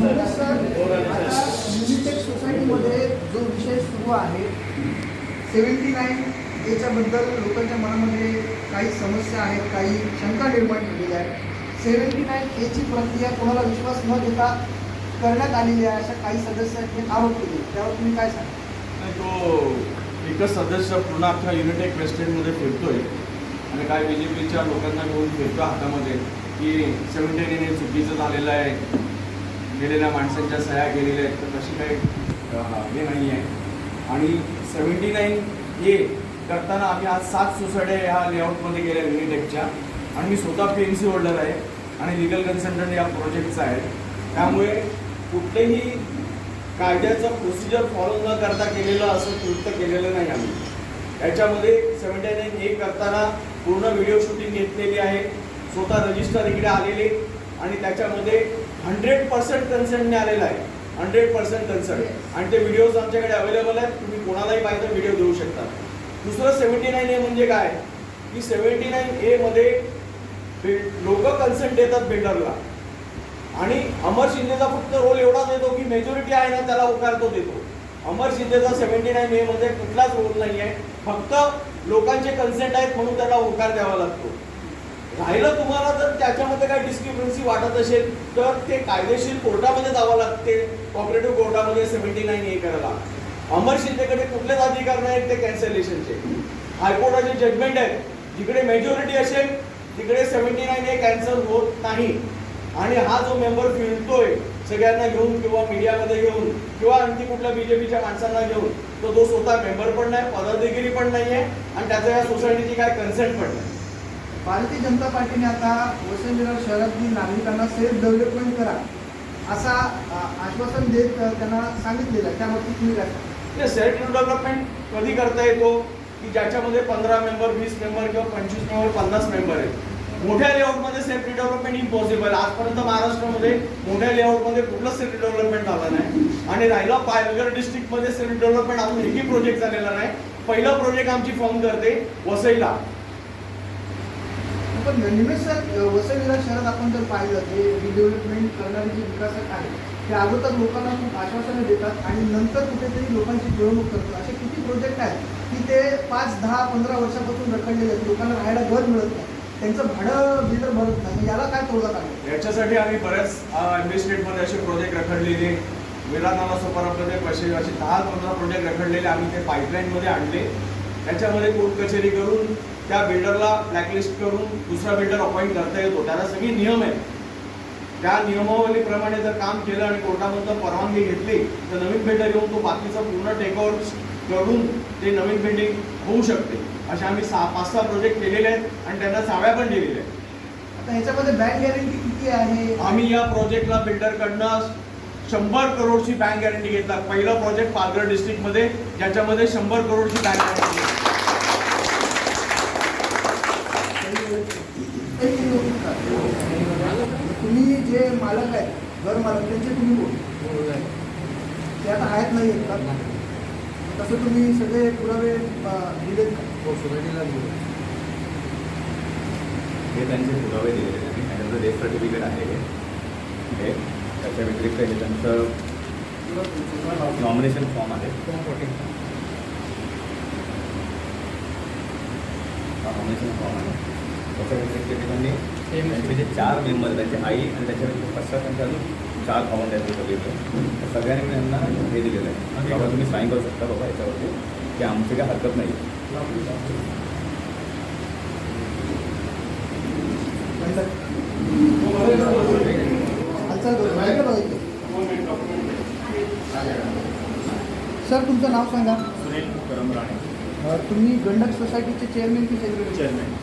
निलेश युनिटेक सोसायटीमध्ये जो विषय सुरू आहे सेवन्टी नाईन याच्याबद्दल लोकांच्या मनामध्ये काही समस्या आहेत काही शंका निर्माण केलेली आहे सेवन्टी नाईन एची प्रक्रिया कोणाला विश्वास न देता करण्यात आलेली आहे अशा काही सदस्यांनी आरोप केले. त्यावर तुम्ही काय सांगा तो एकच सदस्य पूर्ण अख्खा युनिटेक वेस्टेडमध्ये फिरतोय. आणि काय बी जे पीच्या लोकांना घेऊन फिरतो हातामध्ये की सेव्हन्टी नाईन हे चुकीचं झालेलं आहे. गेलेल्या माणसांच्या सह्या गेलेल्या आहेत तर तशी काही हे नाही आहे आणि सेवन्टी नाईन ए करताना आम्ही आज सात सोसायट्या ह्या लेआउटमध्ये गेल्या युनिटेकच्या आणि मी स्वतः पी एम सी होल्डर आहे आणि लिगल कन्सल्टंट या प्रोजेक्टचा आहे. त्यामुळे कुठलेही कायद्याचं प्रोसिजर फॉलो न करता केलेलं असं कृत्य केलेलं नाही आम्ही. याच्यामध्ये सेवन्टी नाईन ए करताना पूर्ण व्हिडिओ शूटिंग घेतलेली आहे. स्वतः रजिस्टर इकडे आलेले. आणि त्याच्यामध्ये हंड्रेड पर्सेंट कन्सेंटने आलेला आहे. हंड्रेड पर्सेंट कन्सेंट आणि ते व्हिडिओज आमच्याकडे अवेलेबल आहेत. तुम्ही कोणालाही पाहिजे व्हिडिओ देऊ शकता. दुसरं सेव्हन्टी नाईन ए म्हणजे काय? की सेव्हन्टी नाईन ए मध्ये लोक कन्सेंट देतात बिल्डरला आणि अमर शिंदेचा फक्त रोल एवढाच येतो की मेजॉरिटी आहे ना त्याला होकार तो देतो. अमर शिंदेचा सेव्हन्टी नाईन ए मध्ये कुठलाच रोल नाही आहे फक्त लोकांचे कन्सेंट आहेत म्हणून त्याला होकार द्यावा लागतो. राहिलं तुम्हाला जर त्याच्यामध्ये काही डिस्क्रिपन्सी वाटत असेल तर ते कायदेशीर कोर्टामध्ये जावं लागते. कॉपरेटिव्ह कोर्टामध्ये सेव्हन्टी नाईन ए करायला. अमर शिंदेकडे कुठलेच अधिकार नाहीत ते कॅन्सलेशनचे हायकोर्टाचे जजमेंट आहे. जिकडे मेजॉरिटी असेल तिकडे सेव्हन्टी नाईन ए कॅन्सल होत नाही. आणि हा जो मेंबर फिरतोय सगळ्यांना घेऊन किंवा मीडियामध्ये घेऊन किंवा आणखी कुठल्या बीजेपीच्या माणसांना घेऊन तर तो स्वतः मेंबर पण नाही पदाधिकारी पण नाही आहे आणि त्याचा या सोसायटीची काय कन्सेंट पण नाही. भारतीय जनता पार्टीने आता वसई शहरातील नागरिकांना सेफ डेव्हलपमेंट करा असा आश्वासन देत त्यांना सांगितलेलं आहे. त्याबाबतीत तुम्ही काय सेल्फ डेव्हलपमेंट कधी करता येतो? की ज्याच्यामध्ये पंधरा मेंबर वीस मेंबर किंवा पंचवीस मेंबर पन्नास मेंबर आहेत. मोठ्या लेआउटमध्ये सेल्फ डेव्हलपमेंट इम्पॉसिबल आजपर्यंत महाराष्ट्रामध्ये मोठ्या लेआउटमध्ये कुठलं सेल्फ डेव्हलपमेंट झालं नाही. आणि राहिला पालघर डिस्ट्रिक्टमध्ये सेल्फ डेव्हलपमेंट अजून एकही प्रोजेक्ट झालेला नाही. पहिला प्रोजेक्ट आमची फॉर्म करते वसईला. पण नेहमीच सर शहरात आपण जर पाहिलं ते रिडेव्हलपमेंट करणारे जे विकासक आहेत ते अगोदर लोकांना खूप आश्वासनं देतात आणि नंतर कुठेतरी लोकांची पिळवणूक करतात. असे किती प्रोजेक्ट आहेत की ते पाच दहा पंधरा वर्षापासून रखडलेले आहेत. लोकांना राहायला घर मिळत नाही. त्यांचं भाडं बिल्डर भरत नाही. याला काय तोडगा काढलं याच्यासाठी आम्ही बऱ्याच एमबी असे प्रोजेक्ट रखडलेले विरानाला सोपारामध्ये असे असे दहा पंधरा प्रोजेक्ट रखडलेले आम्ही ते पाईपलाईनमध्ये आणले. त्याच्यामध्ये कोर्ट कचेरी करून त्या बिल्डरला ब्लॅकलिस्ट करून दुसरा बिल्डर अपॉइंट करता येतो. त्याला सगळे नियम आहेत. त्या नियमावलीप्रमाणे जर काम केलं आणि कोर्टामधून परवानगी घेतली तर नवीन बिल्डर येऊन तो बाकीचा पूर्ण टेकओव्हर करून ते नवीन बिल्डिंग होऊ शकते. असे आम्ही सहा पाच सहा प्रोजेक्ट केलेले आहेत आणि त्यांना चाव्या पण दिलेल्या आहेत. आता ह्याच्यामध्ये बँक गॅरंटी किती आहे? आम्ही या प्रोजेक्टला बिल्डरकडनं शंभर करोडची बँक गॅरंटी घेतला. पहिला प्रोजेक्ट पालघर डिस्ट्रिक्टमध्ये ज्याच्यामध्ये शंभर करोडची बँक गॅरंटी जे मालक आहेत घर मालक त्यांचे तुम्ही बोल. ते आता आहेत नाही आहेत का तसं तुम्ही सगळे पुरावे दिलेत का? हे त्यांचे पुरावे दिलेले आणि त्यांचं डेथ सर्टिफिकेट आहे हे. हे त्याच्या व्यतिरिक्त हे त्यांचं नॉमिनेशन फॉर्म आहे. नॉमिनेशन फॉर्म आहे. त्याच्या व्यतिरिक्त ते त्यांनी त्यांचे जे चार मेंबर त्यांची आई आणि त्याच्या व्यतिरिक्त पश्चात त्यांचे अजून चार अकाउंट आहेत सगळे सगळ्यांनी मी त्यांना हे दिलेलं आहे. बाबा तुम्ही साईन करू शकता बाबा याच्यावरती. की आमची काय हरकत नाही? सर तुमचं नाव सांगा. सुनील करम राणे अ, तुम्ही गंडक सोसायटीचे चेअरमॅन की सेक्रेटरी चेअरमॅन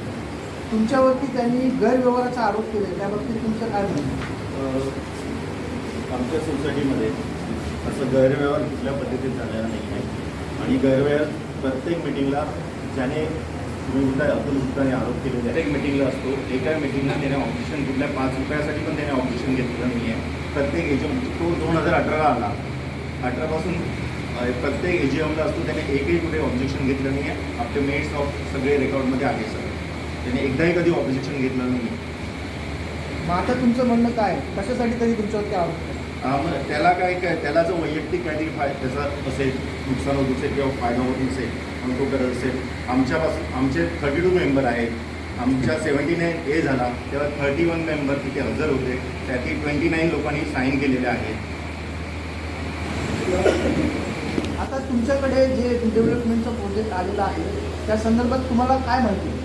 तुमच्यावरती त्यांनी गैरव्यवहाराचा आरोप केला त्याबाबतीत तुमचं काय म्हणणं अ, आमच्या सोसायटीमध्ये असं गैरव्यवहार कुठल्या पद्धतीत झालेला नाही आहे. आणि गैरव्यवहार प्रत्येक मिटिंगला ज्याने तुम्ही म्हणताय अब्दुल गुप्ताने आरोप केले प्रत्येक मिटिंगला असतो. एका मिटिंगला त्याने ऑब्जेक्शन कुठल्या पाच रुपयासाठी पण त्याने ऑब्जेक्शन घेतलेलं नाही आहे प्रत्येक एजम तो दोन हजार अठराला आला. अठरापासून प्रत्येक ए जी एमला असतो. त्याने एकही कुठे ऑब्जेक्शन घेतलं नाही आहे आपले मेट्स ऑफ सगळे रेकॉर्डमध्ये आहे सर त्याने एकदाही कधी ऑब्जेक्शन घेतलं नाही आहे मग आता तुमचं म्हणणं काय आहे? कशासाठी तरी तुमच्यावरती आरोप केला? अं, मग त्याला काय काय त्याला जर वैयक्तिक काहीतरी फाय त्याचा असेल नुकसान होत असेल किंवा फायदा होत नसेल मग तो करत असेल आमच्यापासून आमचे थर्टी टू मेंबर आहेत आमच्या सेवन्टी नाईन ए झाला तेव्हा थर्टी वन मेंबर तिथे हजर होते त्यातील ट्वेंटी नाईन लोकांनी साईन केलेले आहेत आता तुमच्याकडे जे डेव्हलपमेंटचा प्रोजेक्ट आलेला आहे त्या संदर्भात तुम्हाला काय माहिती आहे?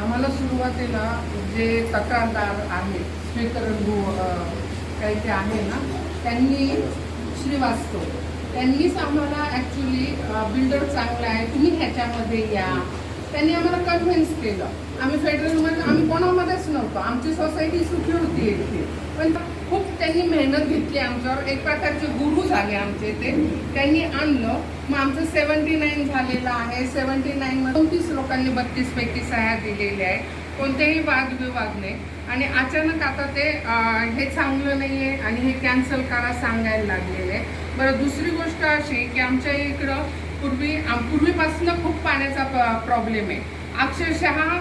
आम्हाला सुरुवातीला जे तक्रारदार आहेत श्रीकरण काही ते आहे ना त्यांनी श्रीवास्तव. त्यांनीच आम्हाला ॲक्च्युली बिल्डर चांगला आहे तुम्ही ह्याच्यामध्ये या. त्यांनी आम्हाला कन्व्हिन्स केलं. आम्ही फेडरलमध्ये आम्ही कोणामध्येच नव्हतो. आमची सोसायटी सुखी होती इथे. पण खूप त्यांनी मेहनत घेतली आमच्यावर. एक प्रकारचे गुरु झाले आमचे ते. त्यांनी आणलं. मग आमचं सेवन्टी नाईन झालेलं आहे. सेवन्टी नाईनमध्ये चौतीस लोकांनी बत्तीसपैकी सह्या दिलेल्या आहे कोणतेही वादविवाद नाही आणि अचानक आता ते हे चांगलं नाही आहे आणि हे कॅन्सल करा सांगायला लागलेले आहे बरं दुसरी गोष्ट अशी की आमच्या इकडं पूर्वी पूर्वीपासून खूप पाण्याचा प्रॉब्लेम आहे. अक्षरशः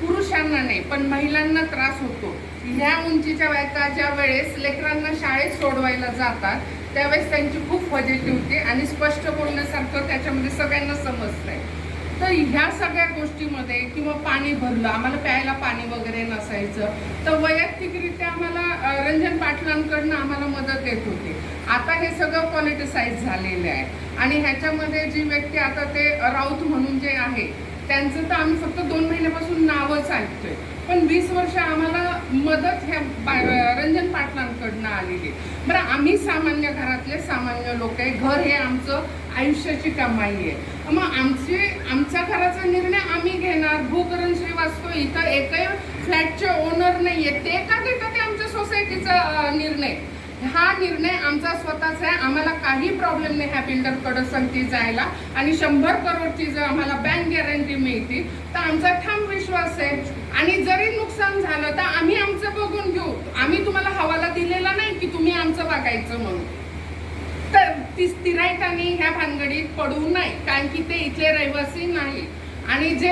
पुरुषांना नाही पण महिलांना त्रास होतो. ह्या उंचीच्या बायका ज्या वेळेस लेकरांना शाळेत सोडवायला जातात त्यावेळेस त्यांची खूप फजिती होती आणि स्पष्ट बोलण्यासारखं त्याच्यामध्ये सगळ्यांना समजतंय. तर ह्या सगळ्या गोष्टीमध्ये किंवा पाणी भरलं आम्हाला प्यायला पाणी वगैरे नसायचं तर वैयक्तिकरित्या आम्हाला रंजन पाटलांकडनं आम्हाला मदत येत होती. आता हे सगळं पॉलिटिसाईज झालेलं आहे. आणि ह्याच्यामध्ये जी व्यक्ती आता ते राऊत म्हणून जे आहे त्यांचं तर आम्ही फक्त दोन महिन्यापासून नावच ऐकतोय पण वीस वर्ष आम्हाला मदत ह्या रंजन पाटलांकडनं आलेली. बरं आम्ही सामान्य घरातले सामान्य लोक आहे. घर हे आमचं आयुष्याची कमाई आहे. मग आमचे आमच्या घराचा निर्णय आम्ही घेणार. भूकरण श्रीवास्तव इथं एकही फ्लॅटचे ओनर नाही आहे ते का घेतात ते आमच्या सोसायटीचा निर्णय? हा निर्णय आमचा स्वतःचा आहे. आम्हाला काही प्रॉब्लेम नाही ह्या बिल्डरकडे संगती जायला. आणि शंभर करोडची जर आम्हाला बँक गॅरंटी मिळते तर आमचा ठाम विश्वास आहे. आणि जरी नुकसान झालं तर आम्ही आमचं बघून घेऊ. आम्ही तुम्हाला हवाला दिलेला नाही की तुम्ही आमचं बघायचं म्हणून. तर ती स्थिरायटाने ह्या भानगडीत पडू नाही कारण की ते इथले रहिवासी नाही. आणि जे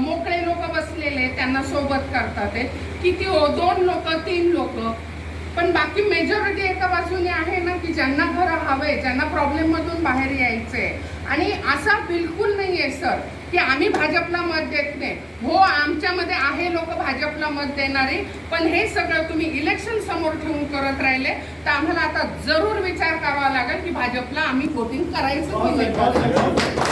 मोकळे लोक बसलेले त्यांना सोबत करतात ते किती हो दोन लोक तीन लोक पण बाकी मेजॉरिटी एका बाजूने आहे ना की ज्यांना घर हवे ज्यांना प्रॉब्लेम मधून बाहेर आहे आणि असा बिलकुल नाहीये सर की आम्ही भाजपला मत देत नाही हो आमच्यामध्ये आहे लोक भाजपला मत देणारे पण हे सगळं तुम्ही इलेक्शन समोर ठेवून करत राहिले तर आम्हाला आता जरूर विचार करावा लागेल की भाजपला आम्ही वोटिंग करायचं की नाही करायचं.